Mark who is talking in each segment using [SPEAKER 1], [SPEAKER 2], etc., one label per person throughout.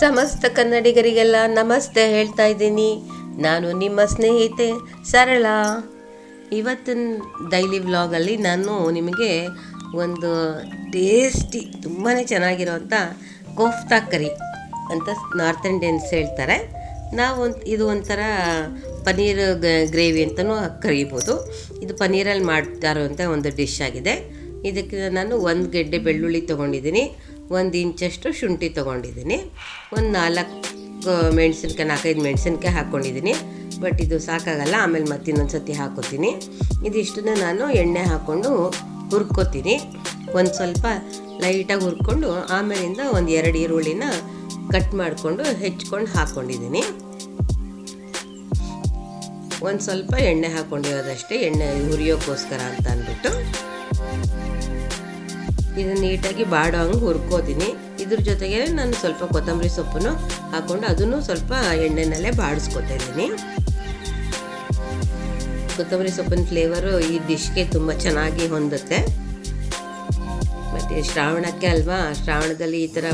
[SPEAKER 1] ಸಮಸ್ತ ಕನ್ನಡಿಗರಿಗೆಲ್ಲ ನಮಸ್ತೆ ಹೇಳ್ತಾ ಇದ್ದೀನಿ. ನಾನು ನಿಮ್ಮ ಸ್ನೇಹಿತೆ ಸರಳ. ಇವತ್ತಿನ ಡೈಲಿ ವ್ಲಾಗಲ್ಲಿ ನಾನು ನಿಮಗೆ ಒಂದು ಟೇಸ್ಟಿ ತುಂಬಾ ಚೆನ್ನಾಗಿರೋಂಥ ಕೋಫ್ತಾ ಕರಿ ಅಂತ ನಾರ್ತ್ ಇಂಡಿಯನ್ಸ್ ಹೇಳ್ತಾರೆ. ನಾವು ಒಂದು, ಇದು ಒಂಥರ ಪನ್ನೀರ್ ಗ್ರೇವಿ ಅಂತಲೂ ಕರಿಬೋದು. ಇದು ಪನ್ನೀರಲ್ಲಿ ಮಾಡ್ತಾ ಇರುವಂಥ ಒಂದು ಡಿಶ್ ಆಗಿದೆ. ಇದಕ್ಕೆ ನಾನು ಒಂದು ಗೆಡ್ಡೆ ಬೆಳ್ಳುಳ್ಳಿ ತೊಗೊಂಡಿದ್ದೀನಿ. ಒಂದು ಇಂಚಷ್ಟು ಶುಂಠಿ ತೊಗೊಂಡಿದ್ದೀನಿ. ಒಂದು ನಾಲ್ಕು ಮೆಣಸಿನ್ಕಾಯಿ, ನಾಲ್ಕೈದು ಮೆಣಸಿನ್ಕಾಯಿ ಹಾಕ್ಕೊಂಡಿದ್ದೀನಿ ಬಟ್ ಇದು ಸಾಕಾಗಲ್ಲ, ಆಮೇಲೆ ಮತ್ತೆ ಇನ್ನೊಂದು ಸತಿ ಹಾಕೋತೀನಿ. ಇದಿಷ್ಟನ್ನ ನಾನು ಎಣ್ಣೆ ಹಾಕ್ಕೊಂಡು ಹುರ್ಕೋತೀನಿ. ಒಂದು ಸ್ವಲ್ಪ ಲೈಟಾಗಿ ಹುರ್ಕೊಂಡು ಆಮೇಲಿಂದ ಒಂದು ಎರಡು ಈರುಳ್ಳಿನ ಕಟ್ ಮಾಡಿಕೊಂಡು ಹೆಚ್ಕೊಂಡು ಹಾಕ್ಕೊಂಡಿದ್ದೀನಿ ಒಂದು ಸ್ವಲ್ಪ ಎಣ್ಣೆ ಹಾಕ್ಕೊಂಡಿರೋದಷ್ಟೇ ಎಣ್ಣೆ ಹುರಿಯೋಕ್ಕೋಸ್ಕರ ಅಂತ ಅಂದ್ಬಿಟ್ಟು ಇದು ನೀಟಾಗಿ ಬಾಡೋ ಹಂಗೆ ಹುರ್ಕೋತೀನಿ. ಇದ್ರ ಜೊತೆಗೆ ನಾನು ಸ್ವಲ್ಪ ಕೊತ್ತಂಬರಿ ಸೊಪ್ಪನ್ನು ಹಾಕ್ಕೊಂಡು ಅದನ್ನು ಸ್ವಲ್ಪ ಎಣ್ಣೆನಲ್ಲೇ ಬಾಡಿಸ್ಕೊತಾ ಇದ್ದೀನಿ. ಕೊತ್ತಂಬರಿ ಸೊಪ್ಪಿನ ಫ್ಲೇವರು ಈ ಡಿಶ್ಗೆ ತುಂಬ ಚೆನ್ನಾಗಿ ಹೊಂದುತ್ತೆ. ಮತ್ತು ಶ್ರಾವಣಕ್ಕೆ ಅಲ್ವಾ, ಶ್ರಾವಣದಲ್ಲಿ ಈ ಥರ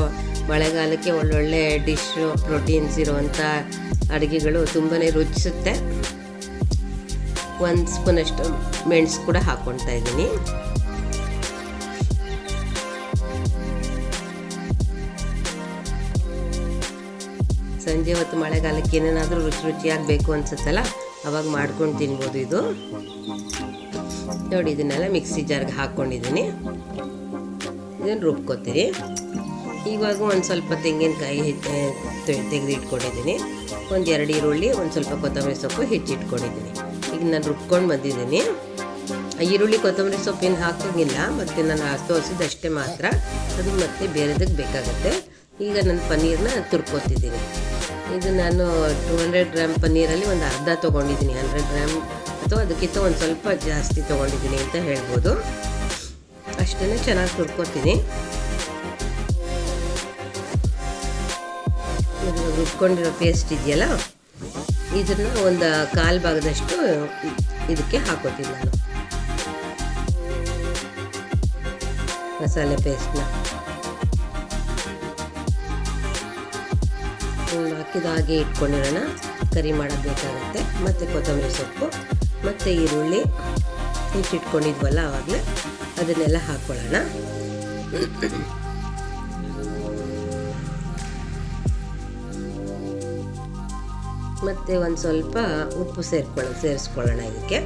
[SPEAKER 1] ಮಳೆಗಾಲಕ್ಕೆ ಒಳ್ಳೊಳ್ಳೆ ಡಿಶ್ಶು ಪ್ರೋಟೀನ್ಸ್ ಇರುವಂಥ ಅಡುಗೆಗಳು ತುಂಬಾ ರುಚಿಸುತ್ತೆ. ಒಂದು ಸ್ಪೂನಷ್ಟು ಮೆಣಸು ಕೂಡ ಹಾಕ್ಕೊಳ್ತಾ ಇದ್ದೀನಿ. ಸಂಜೆ ಹೊತ್ತು ಮಳೆಗಾಲಕ್ಕೆ ಏನೇನಾದರೂ ರುಚಿ ರುಚಿಯಾಗಿ ಬೇಕು ಅನ್ಸುತ್ತಲ್ಲ, ಅವಾಗ ಮಾಡ್ಕೊಂಡು ತಿನ್ಬೋದು ಇದು. ನೋಡಿ, ಇದನ್ನೆಲ್ಲ ಮಿಕ್ಸಿ ಜಾರ್ಗೆ ಹಾಕ್ಕೊಂಡಿದ್ದೀನಿ. ಇದನ್ನು ರುಬ್ಕೋತೀನಿ ಇವಾಗ ಒಂದು ಸ್ವಲ್ಪ ತೆಂಗಿನಕಾಯಿ ತೆಗೆದು ಇಟ್ಕೊಂಡಿದ್ದೀನಿ ಒಂದು ಎರಡು ಈರುಳ್ಳಿ, ಒಂದು ಸ್ವಲ್ಪ ಕೊತ್ತಂಬರಿ ಸೊಪ್ಪು ಹೆಚ್ಚಿಟ್ಕೊಂಡಿದ್ದೀನಿ ಈಗ ನಾನು ರುಬ್ಕೊಂಡು ಬಂದಿದ್ದೀನಿ. ಈರುಳ್ಳಿ, ಕೊತ್ತಂಬರಿ ಸೊಪ್ಪಿನ ಹಾಕೋಂಗಿಲ್ಲ, ಮತ್ತು ನಾನು ತೋರಿಸಿದಷ್ಟೇ ಮಾತ್ರ. ಅದು ಮತ್ತೆ ಬೇರೆದಕ್ಕೆ ಬೇಕಾಗುತ್ತೆ. ಈಗ ನನ್ನ ಪನ್ನೀರನ್ನ ತುರ್ಕೋತಿದ್ದೀನಿ. ಇದು ನಾನು ಟೂ ಹಂಡ್ರೆಡ್ ಗ್ರಾಮ್ ಪನ್ನೀರಲ್ಲಿ ಒಂದು ಅರ್ಧ ತೊಗೊಂಡಿದ್ದೀನಿ ಹಂಡ್ರೆಡ್ ಗ್ರಾಮ್ ಅಥವಾ ಅದಕ್ಕಿಂತ ಒಂದು ಸ್ವಲ್ಪ ಜಾಸ್ತಿ ತೊಗೊಂಡಿದ್ದೀನಿ ಅಂತ ಹೇಳ್ಬೋದು. ಅಷ್ಟನ್ನೇ ಚೆನ್ನಾಗಿ ಇದು ರುಬ್ಕೊಂಡಿರೋ ಪೇಸ್ಟ್ ಇದೆಯಲ್ಲ, ಇದನ್ನು ಒಂದು ಕಾಲು ಭಾಗದಷ್ಟು ಇದಕ್ಕೆ ಹಾಕೋತೀನಿ ನಾನು. ಮಸಾಲೆ ಪೇಸ್ಟ್ನ ಹಾಕಿದ ಹಾಗೆ ಇಟ್ಕೊಂಡಿರೋಣ. ಕರಿ ಮಾಡೋದು ಮತ್ತು ಕೊತ್ತಂಬರಿ ಸೊಪ್ಪು, ಮತ್ತು ಈರುಳ್ಳಿ ಹೆಚ್ಚಿಟ್ಕೊಂಡಿದ್ವಲ್ಲ ಆವಾಗಲೇ. ಅದನ್ನೆಲ್ಲ ಹಾಕ್ಕೊಳ್ಳೋಣ ಮತ್ತು ಒಂದು ಸ್ವಲ್ಪ ಉಪ್ಪು ಸೇರ್ಕೊಳ್ಳೋ ಸೇರಿಸ್ಕೊಳ್ಳೋಣ ಇದಕ್ಕೆ.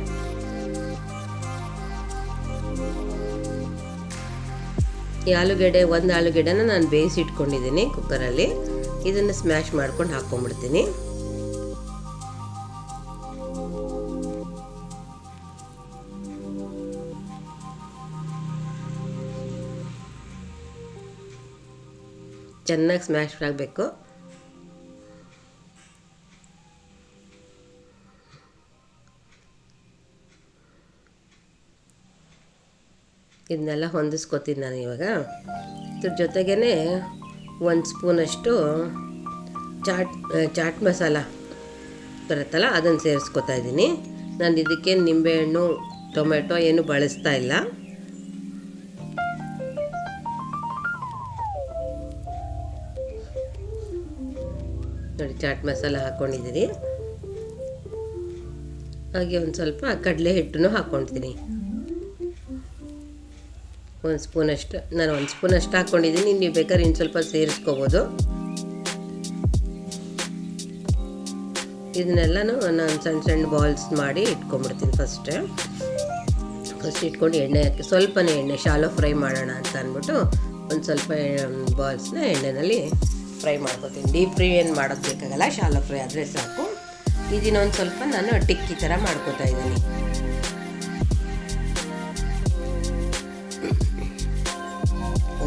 [SPEAKER 1] ಈ ಆಲೂಗೆಡ್ಡೆ, ಒಂದು ಆಲೂಗೆಡ್ಡೆನ ನಾನು ಬೇಯಿಸಿ ಇಟ್ಕೊಂಡಿದ್ದೀನಿ ಕುಕ್ಕರಲ್ಲಿ. ಇದನ್ನು ಸ್ಮ್ಯಾಶ್ ಮಾಡ್ಕೊಂಡು ಹಾಕ್ಕೊಂಡ್ಬಿಡ್ತೀನಿ ಚೆನ್ನಾಗಿ ಸ್ಮ್ಯಾಶ್ ಆಗಬೇಕು. ಇದನ್ನೆಲ್ಲ ಹೊಂದಿಸ್ಕೊತೀನಿ ನಾನು ಇವಾಗ. ಇದ್ರ ಜೊತೆಗೇ ಒಂದು ಸ್ಪೂನಷ್ಟು ಚಾಟ್ ಚಾಟ್ ಮಸಾಲ ಬರುತ್ತಲ್ಲ, ಅದನ್ನು ಸೇರಿಸ್ಕೊತಾ ಇದ್ದೀನಿ. ನಾನು ಇದಕ್ಕೆ ನಿಂಬೆಹಣ್ಣು ಟೊಮೆಟೊ ಏನು ಬಳಸ್ತಾ ಇಲ್ಲ. ನೋಡಿ, ಚಾಟ್ ಮಸಾಲ ಹಾಕ್ಕೊಂಡಿದ್ದೀನಿ ಹಾಗೆ ಒಂದು ಸ್ವಲ್ಪ ಕಡಲೆ ಹಿಟ್ಟನ್ನು ಹಾಕ್ಕೊಳ್ತೀನಿ ಒಂದು ಸ್ಪೂನಷ್ಟು ನಾನು ಒಂದು ಸ್ಪೂನಷ್ಟು ಹಾಕ್ಕೊಂಡಿದ್ದೀನಿ ನೀವು ಬೇಕಾದ್ರೆ ಇನ್ನು ಸ್ವಲ್ಪ ಸೇರಿಸ್ಕೋಬೋದು. ಇದನ್ನೆಲ್ಲನೂ ನಾನು ಸಣ್ಣ ಸಣ್ಣ ಬಾಲ್ಸ್ ಮಾಡಿ ಇಟ್ಕೊಂಡ್ಬಿಡ್ತೀನಿ ಫಸ್ಟ್ ಫಸ್ಟ್ ಇಟ್ಕೊಂಡು ಎಣ್ಣೆ ಹಾಕಿ ಸ್ವಲ್ಪನೇ ಎಣ್ಣೆ ಶಾಲೋ ಫ್ರೈ ಮಾಡೋಣ ಅಂತ ಅಂದ್ಬಿಟ್ಟು ಒಂದು ಸ್ವಲ್ಪ ಬಾಲ್ಸ್ನ ಎಣ್ಣೆಯಲ್ಲಿ ಫ್ರೈ ಮಾಡ್ಕೋತೀನಿ. ಡೀಪ್ ಫ್ರೈ ಏನು ಮಾಡೋದು ಬೇಕಾಗಲ್ಲ ಶಾಲೋ ಫ್ರೈ ಆದರೆ ಸಾಕು. ಇದನ್ನೊಂದು ಸ್ವಲ್ಪ ನಾನು ಟಿಕ್ಕಿ ಥರ ಮಾಡ್ಕೊತಾ ಇದ್ದೀನಿ.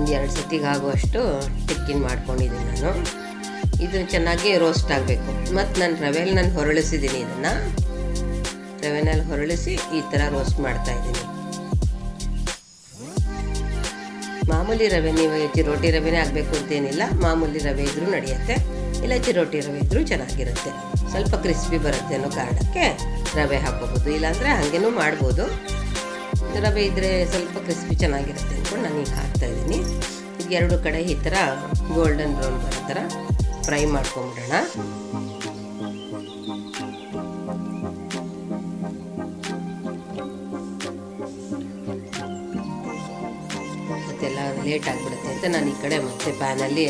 [SPEAKER 1] ಒಂದು ಎರಡು ಸತಿಗಾಗುವಷ್ಟು ಟಿಕ್ಕಿನ ಮಾಡ್ಕೊಂಡಿದ್ದೀನಿ ನಾನು. ಇದನ್ನು ಚೆನ್ನಾಗಿ ರೋಸ್ಟ್ ಆಗಬೇಕು. ಮತ್ತು ನಾನು ರವೆಯಲ್ಲಿ ನಾನು ಹೊರಳಿಸಿದ್ದೀನಿ ಇದನ್ನು. ರವೆನಲ್ಲಿ ಹೊರಳಿಸಿ ಈ ಥರ ರೋಸ್ಟ್ ಮಾಡ್ತಾ ಇದ್ದೀನಿ. ಮಾಮೂಲಿ ರವೆ ನೀವು ಚಿರೋಟಿ ರವೆನೇ ಆಗಬೇಕು ಅಂತೇನಿಲ್ಲ. ಮಾಮೂಲಿ ರವೆ ಇದ್ದರೂ ನಡೆಯುತ್ತೆ. ಇಲ್ಲ ಚಿರೋಟಿ ರವೆ ಇದ್ದರೂ ಚೆನ್ನಾಗಿರುತ್ತೆ. ಸ್ವಲ್ಪ ಕ್ರಿಸ್ಪಿ ಬರುತ್ತೆ ಅನ್ನೋ ಕಾರಣಕ್ಕೆ ರವೆ ಹಾಕೋಬೋದು ಇಲ್ಲಾಂದರೆ ಹಾಗೇನೂ ಮಾಡ್ಬೋದು. ರವೆ ಇದ್ದರೆ ಸ್ವಲ್ಪ ಕ್ರಿಸ್ಪಿ ಚೆನ್ನಾಗಿರುತ್ತೆ ಅಂದ್ಕೊಂಡು ನಾನು ಈಗ ಹಾಕ್ತಾಯಿದ್ದೀನಿ ಈಗ ಎರಡು ಕಡೆ ಈ ಥರ ಗೋಲ್ಡನ್ ಬ್ರೌನ್ ಬರೋ ಥರ ಫ್ರೈ ಮಾಡ್ಕೊಂಬಿಡೋಣ. ಮತ್ತೆಲ್ಲ ಲೇಟ್ ಆಗಿಬಿಡುತ್ತೆ ಅಂತ ನಾನು ಈ ಕಡೆ ಮತ್ತೆ ಪ್ಯಾನಲ್ಲಿ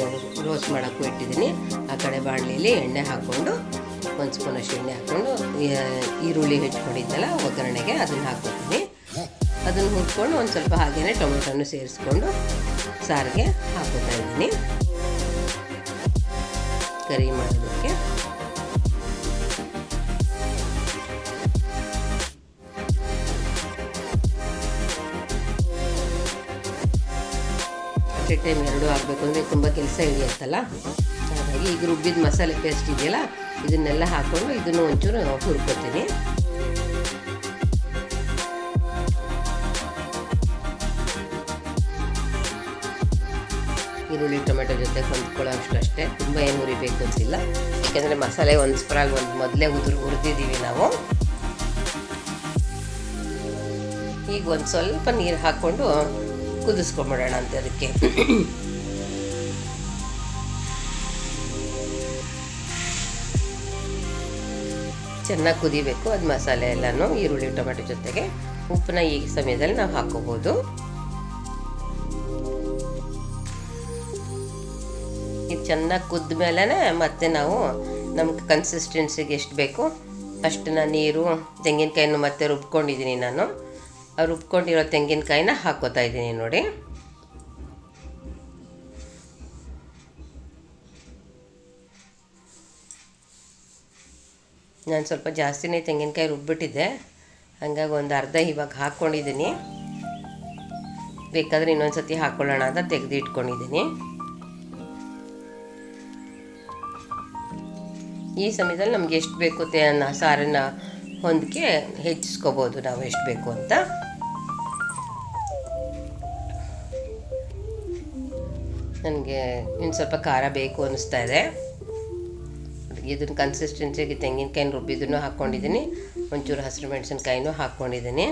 [SPEAKER 1] ರೋಸ್ಟ್ ಮಾಡೋಕ್ಕೂ ಇಟ್ಟಿದ್ದೀನಿ. ಆ ಕಡೆ ಬಾಣಲಿಯಲ್ಲಿ ಎಣ್ಣೆ ಹಾಕ್ಕೊಂಡು ಒಂದು ಸ್ಪೂನ್ ಅಷ್ಟು ಎಣ್ಣೆ ಹಾಕ್ಕೊಂಡು ಈರುಳ್ಳಿ ಹೆಚ್ಚಿಕೊಂಡಿದ್ದಲ್ಲ ಒಗ್ಗರಣೆಗೆ ಅದನ್ನು ಹಾಕ್ಕೊತೀನಿ ಅದನ್ನು ಹುರ್ಕೊಂಡು ಒಂದು ಸ್ವಲ್ಪ ಹಾಗೆಯೇ ಟೊಮೆಟೊನು ಸೇರಿಸ್ಕೊಂಡು ಸಾರಿಗೆ ಹಾಕೋತಾ ಇದ್ದೀನಿ. ಕರಿ ಮಾಡೋದಕ್ಕೆ. ಟೈಮ್ ಎರಡು ಆಗಬೇಕು ಅಂದರೆ ತುಂಬ ಕೆಲಸ ಹಿಡಿಯುತ್ತಲ್ಲ? ಹಾಗಾಗಿ ಈಗ ರುಬ್ಬಿದ ಮಸಾಲೆ ಪೇಸ್ಟ್ ಇದೆಯಲ್ಲ, ಇದನ್ನೆಲ್ಲ ಹಾಕ್ಕೊಂಡು ಇದನ್ನು ಒಂಚೂರು ಹುರ್ಕೋತೀನಿ. ಈರುಳ್ಳಿ, ಟೊಮೆಟೊ ಜೊತೆ ಹೊಂದ್ಕೊಳ್ಳೋ ಅಷ್ಟು ಅಷ್ಟೇ ತುಂಬ ಏನು ಹುರಿಬೇಕು ಅಂತಿಲ್ಲ. ಯಾಕೆಂದರೆ ಮಸಾಲೆ ಒಂದು ಸ್ಪ್ರಾಗ್ ಒಂದು ಮೊದಲೇ ಉದುರು ಹುರಿದಿದ್ದೀವಿ ನಾವು. ಈಗ ಒಂದು ಸ್ವಲ್ಪ ನೀರು ಹಾಕ್ಕೊಂಡು ಕುದಿಸ್ಕೊಂಬಿಡೋಣ ಅಂತ ಅದಕ್ಕೆ. ಚೆನ್ನಾಗಿ ಕುದಿಬೇಕು ಅದು ಮಸಾಲೆ ಎಲ್ಲನೂ, ಈರುಳ್ಳಿ, ಟೊಮೆಟೊ ಜೊತೆಗೆ ಉಪ್ಪನ್ನ ಈ ಸಮಯದಲ್ಲಿ ನಾವು ಹಾಕೋಬೋದು. ಚೆನ್ನಾಗಿ ಕುದ್ದ ಮೇಲೆ ಮತ್ತೆ ನಾವು ನಮ್ಗೆ ಕನ್ಸಿಸ್ಟೆನ್ಸಿಗೆ ಎಷ್ಟು ಬೇಕು ಅಷ್ಟನ್ನ ನೀರು, ತೆಂಗಿನಕಾಯಿನೂ ಮತ್ತೆ ರುಬ್ಕೊಂಡಿದ್ದೀನಿ ನಾನು. ರುಬ್ಕೊಂಡಿರೋ ತೆಂಗಿನಕಾಯಿನ ಹಾಕೋತಾ ಇದ್ದೀನಿ ನೋಡಿ. ನಾನು ಸ್ವಲ್ಪ ಜಾಸ್ತಿನೇ ತೆಂಗಿನಕಾಯಿ ರುಬ್ಬಿಟ್ಟಿದ್ದೆ. ಹಂಗಾಗಿ ಒಂದು ಅರ್ಧ ಇವಾಗ ಹಾಕ್ಕೊಂಡಿದ್ದೀನಿ ಬೇಕಾದರೆ ಇನ್ನೊಂದು ಸತಿ ಹಾಕ್ಕೊಳ್ಳೋಣ ಅಂತ ತೆಗೆದು ಇಟ್ಕೊಂಡಿದ್ದೀನಿ ಈ ಸಮಯದಲ್ಲಿ ನಮ್ಗೆ ಎಷ್ಟು ಬೇಕು ಅನ್ನ ಸಾರನ್ನ ಹೊಂದಕ್ಕೆ ಹೆಚ್ಚಿಸ್ಕೋಬೋದು ನಾವು ಎಷ್ಟು ಬೇಕು ಅಂತ. ನನಗೆ ಇನ್ನು ಸ್ವಲ್ಪ ಖಾರ ಬೇಕು ಅನ್ನಿಸ್ತಾ ಇದೆ. ಇದನ್ನು ಕನ್ಸಿಸ್ಟೆನ್ಸಿಗೆ ತೆಂಗಿನಕಾಯಿನ ರುಬ್ಬಿದನ್ನು ಹಾಕ್ಕೊಂಡಿದ್ದೀನಿ. ಒಂಚೂರು ಹಸಿರು ಮೆಣಸಿನ್ಕಾಯಿನೂ ಹಾಕ್ಕೊಂಡಿದ್ದೀನಿ.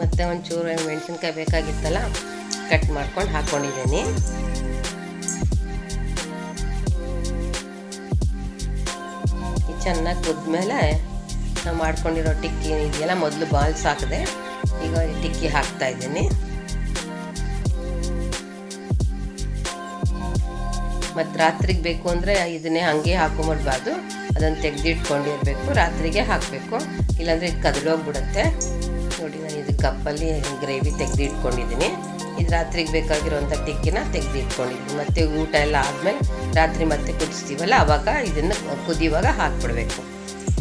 [SPEAKER 1] ಮತ್ತು ಒಂಚೂರು ಮೆಣಸಿನ್ಕಾಯಿ ಬೇಕಾಗಿತ್ತಲ್ಲ ಕಟ್ ಮಾಡ್ಕೊಂಡು ಹಾಕ್ಕೊಂಡಿದ್ದೀನಿ ಚೆನ್ನಾಗಿ ಕುದ್ಮೇಲೆ ನಾವು ಮಾಡ್ಕೊಂಡಿರೋ ಟಿಕ್ಕಿ ಇದೆಯಲ್ಲ, ಮೊದಲು ಬಾಲ್ಸ್ ಹಾಕಿದೆ, ಈಗ ಟಿಕ್ಕಿ ಹಾಕ್ತಾ ಇದ್ದೀನಿ. ಮತ್ತು ರಾತ್ರಿಗೆ ಬೇಕು ಅಂದರೆ ಇದನ್ನೇ ಹಾಗೆ ಹಾಕೊಂಬಿಡ್ಬಾರ್ದು ಅದನ್ನು ತೆಗೆದಿಟ್ಕೊಂಡಿರಬೇಕು, ರಾತ್ರಿಗೆ ಹಾಕಬೇಕು. ಇಲ್ಲಾಂದರೆ ಇದು ಕದಲೋಗ್ಬಿಡುತ್ತೆ ನೋಡಿ, ನಾನು ಇದು ಕಪ್ಪಲ್ಲಿ ಗ್ರೇವಿ ತೆಗೆದು ಇಟ್ಕೊಂಡಿದ್ದೀನಿ ಇದು ರಾತ್ರಿಗೆ ಬೇಕಾಗಿರುವಂಥ ಟಿಕ್ಕಿನ ತೆಗೆದು ಇಟ್ಕೊಂಡಿದ್ದೀನಿ ಮತ್ತು ಊಟ ಎಲ್ಲ ಆದಮೇಲೆ ರಾತ್ರಿ ಮತ್ತೆ ಕುದಿಸ್ತೀವಲ್ಲ ಆವಾಗ ಇದನ್ನು ಕುದಿಯುವಾಗ ಹಾಕ್ಬಿಡ್ಬೇಕು.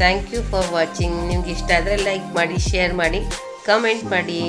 [SPEAKER 1] ಥ್ಯಾಂಕ್ ಯು ಫಾರ್ ವಾಚಿಂಗ್ ನಿಮ್ಗೆ ಇಷ್ಟ ಆದರೆ ಲೈಕ್ ಮಾಡಿ ಶೇರ್ ಮಾಡಿ ಕಮೆಂಟ್ ಮಾಡಿ.